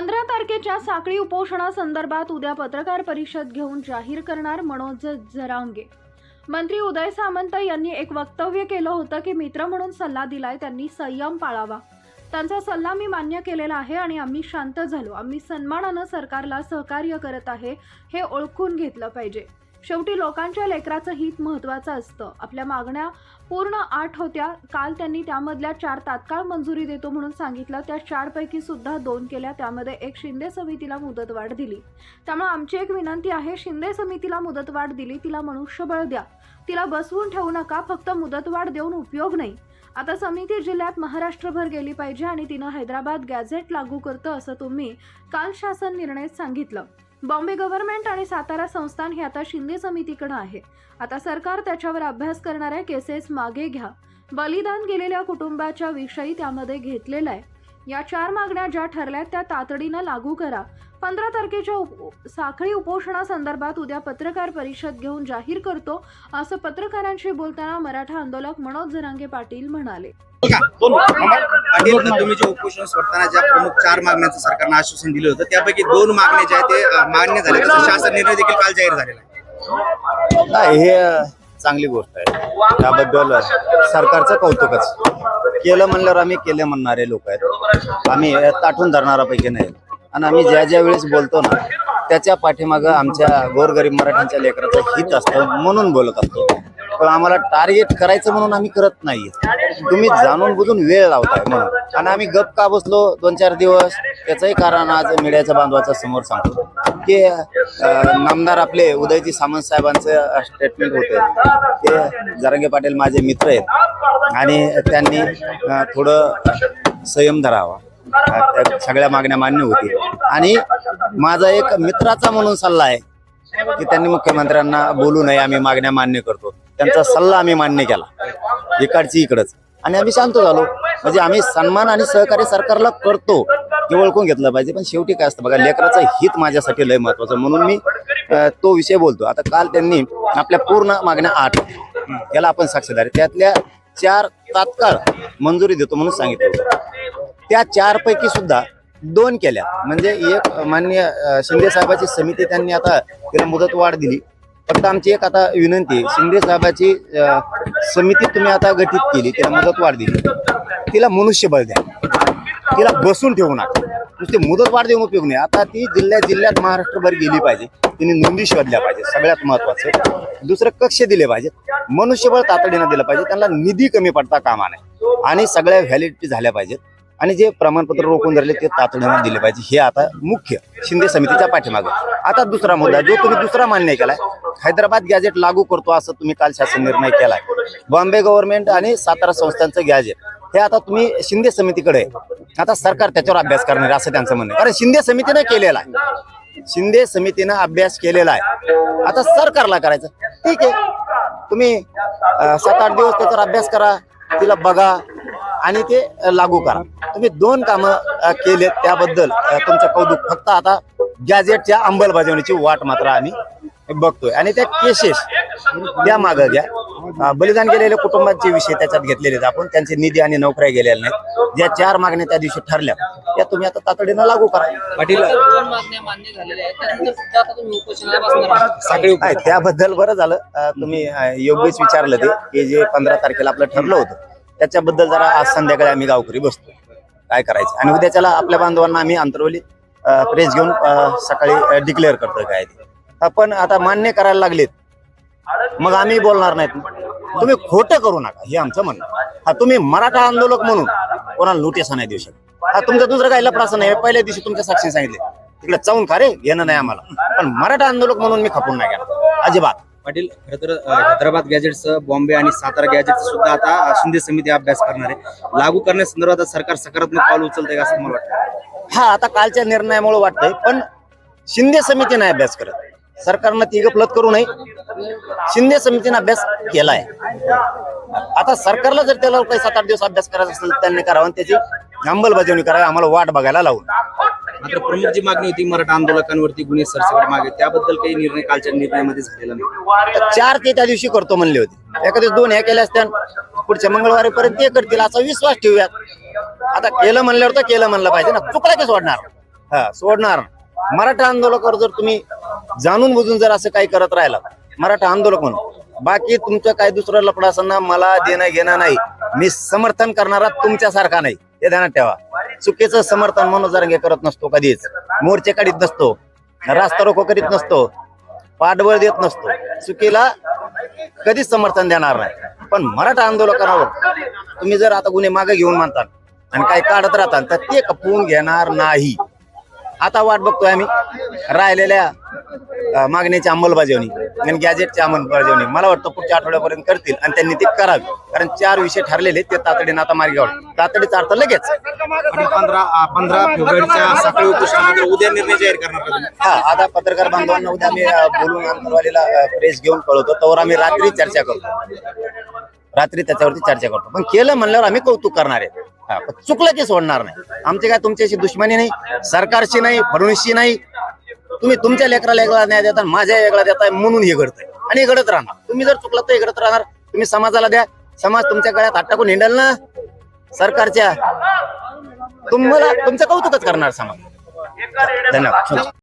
पंधरा तारखेच्या साखळी उपोषणासंदर्भात उद्या पत्रकार परिषद घेऊन जाहीर करणार मनोज जरांगे. मंत्री उदय सामंत यांनी एक वक्तव्य केलं होतं की मित्र म्हणून सल्ला दिलाय त्यांनी संयम पाळावा. त्यांचा सल्ला मी मान्य केलेला आहे आणि आम्ही शांत झालो. आम्ही सन्मानानं सरकारला सहकार्य करत आहे हे ओळखून घेतलं पाहिजे. शेवटी लोकांच्या लेकराचं हित महत्त्वाचं असतं. आपल्या मागण्या पूर्ण आठ होत्या. काल त्यांनी त्यामधल्या चार तात्काळ मंजुरी देतो म्हणून सांगितलं. त्या चारपैकी सुद्धा दोन केल्या. त्यामध्ये एक शिंदे समितीला मुदतवाढ दिली. त्यामुळे आमची एक विनंती आहे शिंदे समितीला मुदतवाढ दिली. तिला मनुष्यबळ द्या. तिला बसवून ठेवू नका. फक्त मुदतवाढ देऊन उपयोग नाही. आता समिती जिल्ह्यात महाराष्ट्रभर गेली पाहिजे आणि तिनं हैदराबाद गॅझेट लागू करतं असं तुम्ही काल शासन निर्णयात सांगितलं. बॉम्बे गव्हर्नमेंट आणि सातारा संस्थान हे आता शिंदे समितीकडे आहे. आता सरकार त्याच्यावर अभ्यास करणाऱ्या केसेस मागे घ्या. बलिदान गेलेल्या कुटुंबाच्या विषयी त्यामध्ये घेतलेला आहे. या चार मागण्या ज्या ठरल्या त्या तातडीनं लागू करा. पंधरा तारखेच्या उप साखळी उपोषणासंदर्भात उद्या पत्रकार परिषद घेऊन जाहीर करतो असं पत्रकारांशी बोलताना मराठा आंदोलक मनोज जरांगे पाटील म्हणाले. पाटील तुम्ही जे उपोषण सोडताना ज्या प्रमुख चार मागण्यांचं सरकारनं आश्वासन दिलं होतं त्यापैकी दोन मागण्या ज्या आहेत ते मान्य झाले. शासन निर्णय देखील काल जाहीर झालेला आहे. नाही हे चांगली गोष्ट आहे. त्याबद्दल सरकारचं कौतुकच. केलं म्हणल्यावर आम्ही केले म्हणणारे लोक आहेत. आम्ही ताठून धरणारापैकी नाही. आणि आम्ही ज्या ज्या वेळेस बोलतो ना त्याच्या पाठीमागं आमच्या गोरगरीब मराठ्यांच्या लेकराचं हित असतं म्हणून बोलत असतो. पण आम्हाला टार्गेट करायचं म्हणून आम्ही करत नाही तुम्ही जाणून बुजून वेळ लावताय म्हणून. आणि आम्ही गप का बसलो दोन चार दिवस त्याचंही कारण आज मीडियाच्या बांधवाच्या समोर सांगतो. की नामदार आपले उदयजी सामंत साहेबांचं स्टेटमेंट होते. ते जरांगे पाटील माझे मित्र आहेत. आणि त्यांनी थोडं संयम धरावा. सगळ्या मागण्या मान्य होतील. आणि माझा एक मित्राचा म्हणून सल्ला आहे की त्यांनी मुख्यमंत्र्यांना बोलू नये आम्ही मागण्या मान्य करतो. त्यांचा सल्ला आम्ही मान्य केला. इकडची इकडच. आणि आम्ही शांत झालो. म्हणजे आम्ही सन्मान आणि सहकार्य सरकारला करतो ते ओळखून घेतलं पाहिजे. पण शेवटी काय असतं बघा लेकराचं हित माझ्यासाठी लय महत्वाचं म्हणून मी तो विषय बोलतो. आता काल त्यांनी आपल्या पूर्ण मागण्या आठ याला आपण साक्षीदार. त्यातल्या चार तात्काळ मंजुरी देतो म्हणून सांगितलं. त्या चारपैकी सुद्धा दोन केल्या. म्हणजे एक मान्य शिंदे साहेबाची समिती त्यांनी आता तिला मुदत वाढ दिली. फक्त आमची एक आता विनंती आहे शिंदे साहेबाची समिती तुम्ही आता गठीत केली तिला मुदत वाढ दिली. तिला मनुष्यबळ द्या. तिला बसून ठेवू नका. नुसती मुदत वाढ देऊन उपयोग नाही. आता ती जिल्ह्या जिल्ह्यात महाराष्ट्रभर गेली पाहिजे. तिने नोंदी शोधल्या पाहिजे सगळ्यात महत्वाचं. दुसरं कक्ष दिले पाहिजेत. मनुष्यबळ तातडीनं दिलं पाहिजे. त्यांना निधी कमी पडता कामा नाही आणि सगळ्या व्हॅलिडिटी झाल्या पाहिजेत. आणि जे प्रमाणपत्र रोखून धरले ते तातडीनं दिले पाहिजे. हे आता मुख्य शिंदे समितीच्या पाठीमागं. आता दुसरा मुद्दा जो तुम्ही दुसरा मान्य केलाय हैदराबाद गॅजेट लागू करतो असं तुम्ही काल शासन निर्णय केलाय. बॉम्बे गव्हर्नमेंट आणि सातारा संस्थांचं गॅजेट हे आता तुम्ही शिंदे समितीकडे आहे. आता सरकार त्याच्यावर अभ्यास करणार असं त्यांचं म्हणणं कारण शिंदे समितीनं केलेला आहे. शिंदे समितीनं अभ्यास केलेला आहे. आता सरकारला करायचं. ठीक आहे. तुम्ही सात आठ दिवस त्याच्यावर अभ्यास करा. तिला बघा. आणि ते लागू करा. तुम्ही दोन कामं केलेत त्याबद्दल तुमचं कौतुक. फक्त आता गॅजेटच्या अंमलबजावणीची वाट मात्र आम्ही बघतोय. आणि त्या केसेस त्या मागं घ्या. बलिदान गेलेल्या कुटुंबाचे विषय त्याच्यात घेतलेले आहेत आपण. त्यांचे निधी आणि नोकऱ्या गेलेल्या नाहीत. ज्या चार मागण्या त्या दिवशी ठरल्या त्या तुम्ही आता तातडीनं लागू करा. पाटील. दोन मागण्या मान्य झालेल्या आहेत त्यानंतर सुद्धा आता तुम्ही उपोषणाला बसणार आहात. साखळी नाही त्याबद्दल बरं झालं. तुम्ही योग्यच विचारलं ते की जे पंधरा तारखेला आपलं ठरलं होतं. त्याच्याबद्दल जरा आज संध्याकाळी आम्ही गावकरी बसतो. काय करायचं? आणि उद्याच्याला आपल्या बांधवांना आम्ही अंतरवली प्रेस घेऊन सकाळी डिक्लेअर करतो काय ते. पण आता मान्य करायला लागलेत. मग आम्ही बोलणार नाहीत. तुम्ही खोटं करू नका हे आमचं म्हणणं हा तुम्ही मराठा आंदोलक म्हणून कोणाला नोटीस नाही देऊ शकत. हा तुमचं दुसरं काही लफडाचं नाही पहिल्या दिवशी तुमच्या साक्षी सांगितले. तिकडे चावून खा रे येणं नाही आम्हाला. पण मराठा आंदोलक म्हणून मी खपून नाही गेला अजिबात. पाटील खर तर हैदराबाद गॅजेटचं बॉम्बे आणि सातारा गॅजेटचं सुद्धा आता शिंदे समिती अभ्यास करणार आहे. लागू करण्यासंदर्भात सरकार सकारात्मक पाऊल उचलतंय का असं मला वाटतं? हा आता कालच्या निर्णयामुळे वाटतंय पण शिंदे समिती नाही अभ्यास करत. सरकारनं ती गपलत करू नये. शिंदे समितीने अभ्यास केलाय. आता सरकारला जर त्याला काही सात आठ दिवस अभ्यास करायचा असेल त्यांनी करावा त्याची अंमलबजावणी करावी आम्हाला वाट बघायला लावून. मात्र प्रमुख जी मागणी होती मराठा आंदोलकांवरती गुन्हे सरसकट मागे. त्याबद्दल काही निर्णय कालच्या निर्णयामध्ये झालेला नाही. तर चार ते त्या दिवशी करतो म्हणले होते. एखाद्या दिवस दोन ह्या केल्या असत्या पुढच्या मंगळवारी पर्यंत ते करतील असा विश्वास ठेवूयात. आता केलं म्हणल्यावर तर केलं म्हणलं पाहिजे ना. चुकला की सोडणार. हा सोडणार. मराठा आंदोलकावर जर तुम्ही जाणून बुजून जर असं काही करत राहिला मराठा आंदोलक म्हणून बाकी तुमचं काय दुसरं लपडा असताना मला देणं घेणं नाही. मी समर्थन करणारा तुमच्यासारखा नाही. हे ध्यानात ठेवा. चुकीचं समर्थन मनोज जरांगे करत नसतो कधीच. मोर्चे काढीत नसतो. रास्ता रोको करीत नसतो. पाठबळ देत नसतो. चुकीला कधीच समर्थन देणार नाही. पण मराठा आंदोलकांवर तुम्ही जर आता गुन्हे मागे घेऊन मानता आणि काही काढत राहता तर ते खपवून घेणार नाही. आता वाट बघतोय आम्ही. राहिलेल्या अं, मागणीची अंमलबजावणी आणि गॅजेटची अंमलबजावणी मला वाटतं पुढच्या आठवड्यापर्यंत करतील आणि त्यांनी ते करावी. कारण चार विषय ठरलेले ते तातडीने आता मार्गी काढू. तातडीचा अर्थ लगेच. आणि पंधरा पंधरा फेब्रुवारीच्या सकाळी उपोषणानंतर उद्या निर्णय जाहीर करणार? हा आता पत्रकार बांधवांना उद्या अं, बोलून अंतरवालीला प्रेस घेऊन कळवतो. त्यावर आम्ही रात्री चर्चा करतो. रात्री त्याच्यावरती चर्चा करतो. पण केलं म्हणल्यावर आम्ही कौतुक करणार आहे. हा, चुकलं की सोडणार नाही. आमची काय तुमच्याशी दुश्मनी नाही सरकारशी नाही फडणवीसशी नाही तुम्ही तुमच्या लेकराला वेगळा न्याय देता माझ्या वेगळा देताय म्हणून हे घडतंय. आणि घडत राहणार. तुम्ही जर चुकला तर हे घडत राहणार. तुम्ही समाजाला द्या. समाज तुमच्या गळ्यात हात टाकून हिंडल ना. सरकारच्या. तुम्हाला तुमचं कौतुकच करणार समाज. धन्यवाद.